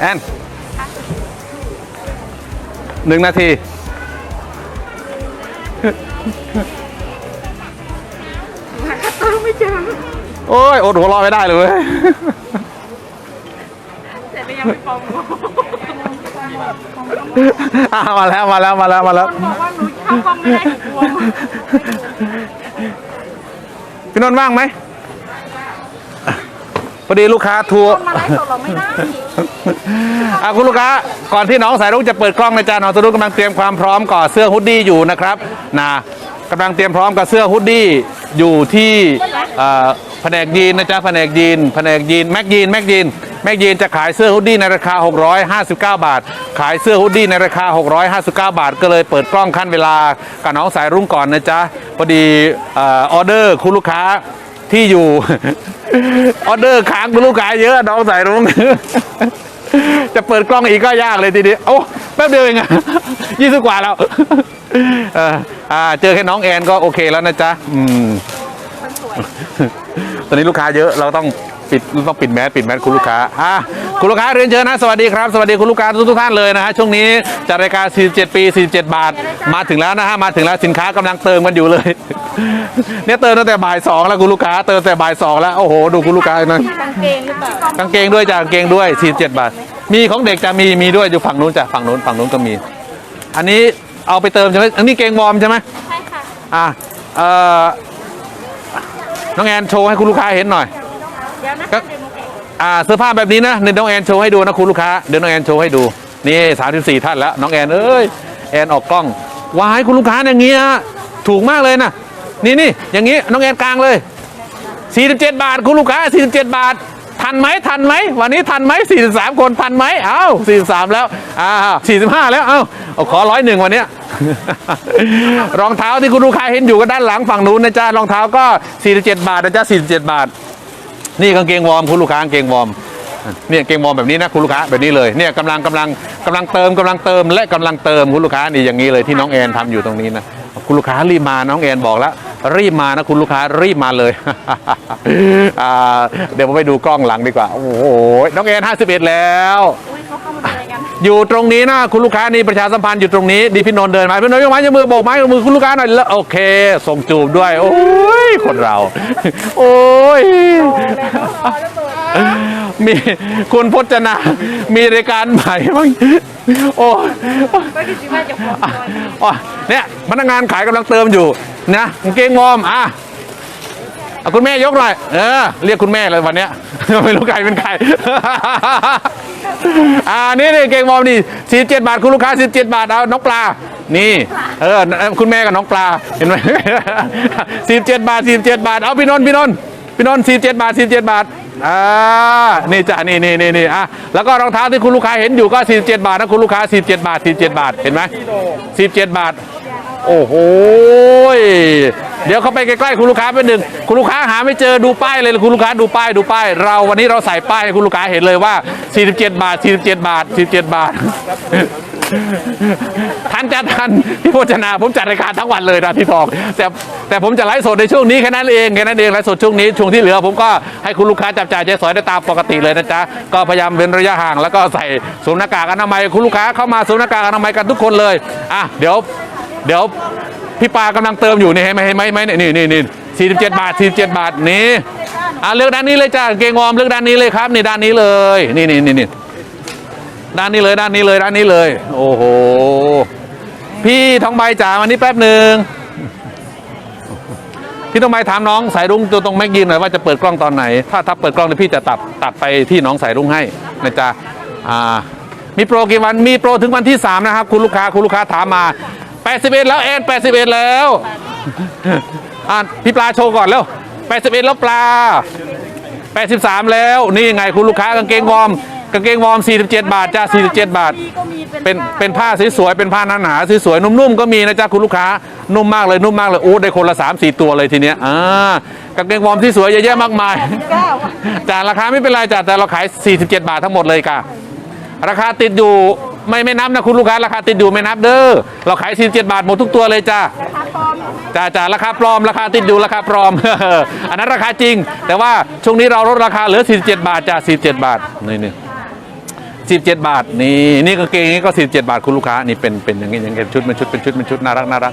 แอนหนึ่งนาที หาคัตเตอร์ไม่เจอโอ้ยอดหัวเรอไม่ได้เลยเว้ยเสร็จแล้วยังไม่ปองบอกอะมาแล้วมาแล้วมาแล้วมาแล้วว่าหนูเข้ากล้องไม่ได้กลัวพี่นนท์ว่างไหม พอดีลูกค้าทัวร์มาไลฟ์สดเราไม่ได้อะคุณลูกค้าก่อนที่น้องสายรุ้งจะเปิดกล้องนะจ๊ะน้องสายรุ้งกำลังเตรียมความพร้อมก่อเสื้อฮุดดี้อยู่นะครับนะกำลังเตรียมพร้อมกับเสื้อฮุดดี้อยู่ที่เอ่อแผนกยีนนะจ๊ะแผนกยีนแผนกยีนแม็กยีนแม็กยีนแม็กยีนจะขายเสื้อฮุดดี้ในราคา 659 บาท ขายเสื้อฮุดดี้ในราคา 659 บาท ก็เลยเปิดกล้องขั้นเวลากับน้องสายรุ้งก่อนนะจ๊ะพอดีเออออเดอร์คุณลูกค้าที่อยู่ ออเดอร์ค้างคุณลูกค้าเยอะน้องสายรุ้งจะเปิดกล้องอีกก็ยากเลยทีเดียวโอ้แป๊บเดียวเองอะยี่สิบกว่าแล้วเอออ่าเจอแค่น้องแอนก็โอเคแล้วนะจ๊ะอืมตอนนี้ลูกค้าเยอะเราต้อง ปิดต้องปิดแมสปิดแมสคุณลูกค้าอะคุณลูกค้าเรียนเชิญนะสวัสดีครับสวัสดีคุณลูกค้าทุกๆท่านเลยนะฮะช่วงนี้จัดรายการ 47 ปี 47 บาท มาถึงแล้วนะฮะมาถึงแล้วสินค้ากำลังเติมกันอยู่เลย เนี่ยเติมตั้งแต่บ่ายสองแล้วคุณลูกค้าเติมแต่บ่ายสองแล้วโอ้โหดูคุณลูกค้านะกางเกงหรือเปล่ากางเกงด้วยจ้ะกางเกงด้วย 47 บาท มีของเด็กจะมีมีด้วยอยู่ฝั่งนู้นจ้ะฝั่งนู้นฝั่งนู้นก็มี อันนี้เอาไปเติมใช่ไหมอันนี้เกงวอร์มใช่ไหมใช่ค่ะอะเอ่อน้องแอนโชว์ให้คุณลูกค้าเห็นหน่อย เดี๋ยวนะกะอ่าเสื้อผ้าแบบนี้นะเดี๋ยวน้องแอนโชว์ให้ดูนะคุณลูกค้าเดี๋ยวน้องแอนโชว์ให้ดูนี่34ท่านแล้วน้องแอนเอ้ยแอนออกกล้องวายคุณลูกค้าอย่างเงี้ยถูกมากเลยนะนี่นี่อย่างงี้น้องแอนกลางเลย47บาท คุณลูกค้า47บาททันไหมทันไหมวันนี้ทันไหม43คนทันไหมเอ้า43แล้วอ้าว45แล้วเอ้าเอาขอร้อยหนึ่งวันเนี้ยรองเท้าที่คุณลูกค้าเห็นอยู่ก็ด้านหลังฝั่งนู้นนะจ๊ะรองเท้าก็47บาทนะจ๊ะ47บาท นี่กางเกงวอร์มคุณลูกค้ากางเกงวอร์มเนี่ยกางเกงวอร์มแบบนี้นะคุณลูกค้าแบบนี้เลยเนี่ยกำลังกำลังกำลังเติมกำลังเติมและกำลังเติมคุณลูกค้านี่อย่างนี้เลยที่น้องแอนทำอยู่ตรงนี้นะคุณลูกค้ารีบมาน้องแอนบอกแล้ว รีบมานะคุณลูกค้ารีบมาเลยเดี๋ยวผมไปดูกล้องหลังดีกว่า โอ้โหน้องแอน51แล้วอุ้ยเอ็ดแล้ว อยู่ตรงนี้นะคุณลูกค้านี่ประชาสัมพันธ์อยู่ตรงนี้ดีพี่นนท์เดินมาพี่นนท์ยกไม้ยกมือโบกไม้ยกมือคุณลูกค้าหน่อยแล้วโอเค ส่งจูบด้วย โอ้ยคนเรา โอ้ยมีคุณพจนา มีรายการใหม่บ้างโอ้ยไม่คิดว่าจะฟ้องเลยอ๋อเนี่ยพนักงานขายกำลังเติมอยู่นะกางเกงวอร์มอะ เอาคุณแม่ยกหน่อย เออ เรียกคุณแม่เลยวันเนี้ย ไม่รู้ใครเป็นใคร อ่า นี่นี่เก่งวอมนี่สี่เจ็ดบาท คุณลูกค้าสิบเจ็ดบาท เอา น้องปลา นี่ เออ คุณแม่กับน้องปลา เห็นไหมสิบเจ็ดบาทสิบเจ็ดบาท เอาพี่นนท์พี่นนท์พี่นนท์สิบเจ็ดบาทสิบเจ็ดบาท อ่า นี่จ้ะนี่นี่นี่นี่อะ แล้วก็รองเท้าที่คุณลูกค้าเห็นอยู่ก็สี่เจ็ดบาทนะคุณลูกค้าสี่เจ็ดบาทสี่เจ็ดบาท เห็นไหมสี่เจ็ดบาท โอ้โหเดี๋ยวเข้าไปใกล้ๆคุณลูกค้าไปหนึ่งคุณลูกค้าหาไม่เจอดูป้ายเลยคุณลูกค้าดูป้ายดูป้าย เราวันนี้เราใส่ป้ายให้คุณลูกค้าเห็นเลยว่า 47 บาท 47 บาท 47 บาททันจะทันพี่โภชนาผมจัดรายการทั้งวันเลยนะที่ทองแต่แต่ผมจะไลฟ์สดในช่วงนี้แค่นั้นเองแค่นั้นเองไลฟ์สดช่วงนี้ช่วงที่เหลือ ผมก็ให้คุณลูกค้าจับจ่ายใช้สอยได้ตามปกติเลยนะจ๊ะก็พยายามเว้นระยะห่างแล้วก็ใส่สวมหน้ากากอนามัยคุณลูกค้าเข้ามาสวมหน้ากากอนามัยกันทุกคนเลยอะเดี๋ยว เดี๋ยวพี่ปากำลังเติมอยู่นี่เห็นไหมเห็นไหมนไหมนี่นี่นี่สี่สิบเจ็ดบาทสี่สิบเจ็ดบาทนี่อะเลือกด้านนี้เลยจ้าเกงวอมเลือกด้านนี้เลยครับนี่ด้านนี้เลยนี่นี่นี่นี่ด้านนี้เลยด้านนี้เลยด้านนี้เลย โอ้โหพี่ทองใบจ๋ามานี่แป๊บหนึ่งพี่ทองใบถามน้องสายรุ้งตัวตรงแม็กยินหน่อยว่าจะเปิดกล้องตอนไหน ถ้าถ้าเปิดกล้องเดี๋ยวพี่จะตัดตัดไปที่น้องสายรุ้งให้นะจ๊ะอ่ามีโปรกี่วันมีโปรถึงวันที่ 3 นะครับ คุณลูกค้าคุณลูกค้าถามมา 81 แล้วแอน81 แล้วอะพี่ปลาโชว์ก่อนแล้ว81 แล้วปลา 83 แล้วนี่ไงคุณลูกค้ากางเกงวอร์มกางเกงวอร์ม47 บาทจ้า47 บาท ก็มีเป็นเป็นเป็นผ้าสวยๆเป็นผ้าหนาๆสวยๆนุ่มๆก็มีนะจ๊ะคุณลูกค้านุ่มมากเลยนุ่มมากเลยโอ้ได้คนละ3 4 ตัวเลยทีเนี้ยอ่ากางเกงวอร์มที่สวยเยอะแยะมากมาย เก้าจ่าราคาไม่เป็นไรจ่าแต่เราขาย 47 บาททั้งหมดเลยค่ะ ราคาติดอยู่ ไม่ไม่นับนะคุณลูกค้าราคาติดอยู่ไม่นับเด้อเราขาย47บาทหมดทุกตัวเลยจ้าราคาปลอมจ่าจ่าราคาปลอมราคาติดอยู่ราคาปลอม อันนั้นราคาจริง แต่ว่าช่วงนี้เราลดราคาเหลือ 47 บาทจ้า47 บาทนี่นี่17บาทนี่นี่กางเกงนี้ก็17บาทคุณลูกค้านี่เป็นเป็นอย่างนี้อย่างนี้เป็นชุดเป็นชุดเป็นชุดเป็นชุดน่ารักน่ารัก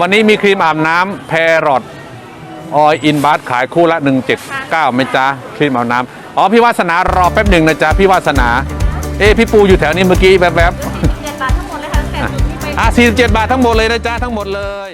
วันนี้มีครีมอาบน้ำแพรอดออยอินบัสขายคู่ละ179ไหมจ๊ะครีมอาบน้ำอ๋อพี่วาสนารอแป๊บหนึ่งนะจ๊ะพี่วาสนา เอ้พี่ปูอยู่แถวนี้เมื่อกี้แวบๆเจ็ดบาททั้งหมดเลยค่ะตั้งแต่ที่ไป อะ47 บาททั้งหมดเลยนะจ๊ะทั้งหมดเลย